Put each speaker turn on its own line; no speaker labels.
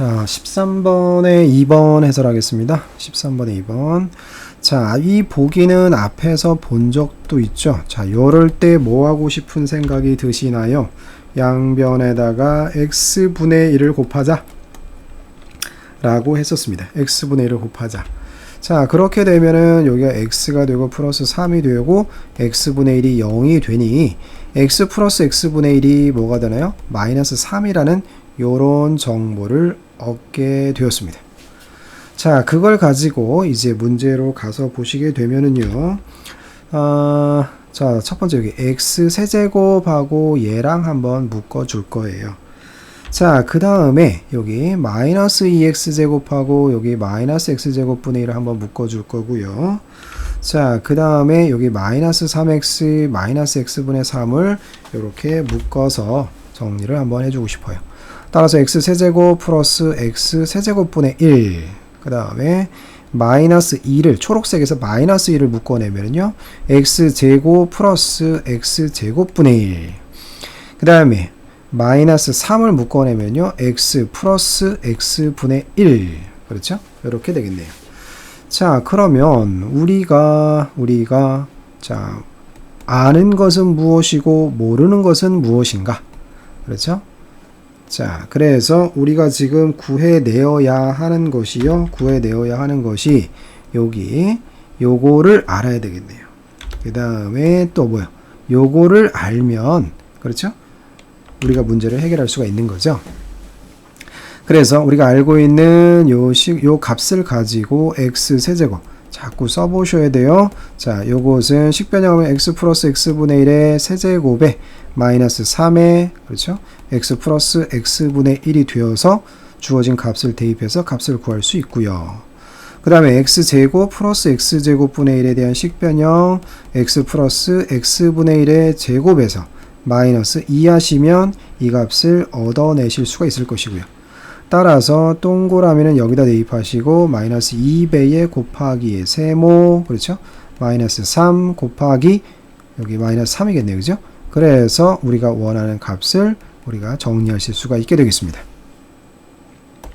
자, 13번에 2번 해설하겠습니다. 13번에 2번. 자, 이 보기는 앞에서 본 적도 있죠. 자, 요럴 때 뭐 하고 싶은 생각이 드시나요? 양변에다가 x분의 1을 곱하자. 라고 했었습니다. x분의 1을 곱하자. 자, 그렇게 되면은 여기가 x가 되고 플러스 3이 되고 x분의 1이 0이 되니 x 플러스 x분의 1이 뭐가 되나요? 마이너스 3이라는 요런 정보를 얻게 되었습니다. 자, 그걸 가지고 이제 문제로 가서 보시게 되면은요. 아, 자, 첫 번째 여기 x 세제곱하고 얘랑 한번 묶어 줄 거예요. 자, 그 다음에 여기 마이너스 2x 제곱하고 여기 마이너스 x 제곱분의 1을 한번 묶어 줄 거고요. 자, 그 다음에 여기 마이너스 3x 마이너스 x분의 3을 이렇게 묶어서 정리를 한번 해주고 싶어요. 따라서 x 세제곱 플러스 x 세제곱분의 1. 그 다음에 마이너스 2를 초록색에서 마이너스 2를 묶어내면요. x 제곱 플러스 x 제곱분의 1. 그 다음에 마이너스 3을 묶어내면요. x 플러스 x분의 1. 그렇죠? 이렇게 되겠네요. 자, 그러면 우리가 우리가 자, 아는 것은 무엇이고 모르는 것은 무엇인가? 그렇죠? 자, 그래서 우리가 지금 구해내어야 하는 것이요. 구해내어야 하는 것이 여기 요거를 알아야 되겠네요. 그 다음에 또 뭐요? 요거를 알면 그렇죠? 우리가 문제를 해결할 수가 있는 거죠. 그래서 우리가 알고 있는 요, 식, 요 값을 가지고 x 세제곱 자꾸 써보셔야 돼요. 자, 요것은 식변형하면 x 플러스 x분의 1의 세제곱에 마이너스 3에 그렇죠? x 플러스 x분의 1이 되어서 주어진 값을 대입해서 값을 구할 수 있고요. 그 다음에 x제곱 플러스 x제곱분의 1에 대한 식변형 x 플러스 x분의 1의 제곱에서 마이너스 2 하시면 이 값을 얻어내실 수가 있을 것이고요. 따라서 동그라미는 여기다 대입하시고 마이너스 2배의 곱하기의 세모 그렇죠? 마이너스 3 곱하기 여기 마이너스 3이겠네요. 그죠? 그래서 우리가 원하는 값을 우리가 정리하실 수가 있게 되겠습니다.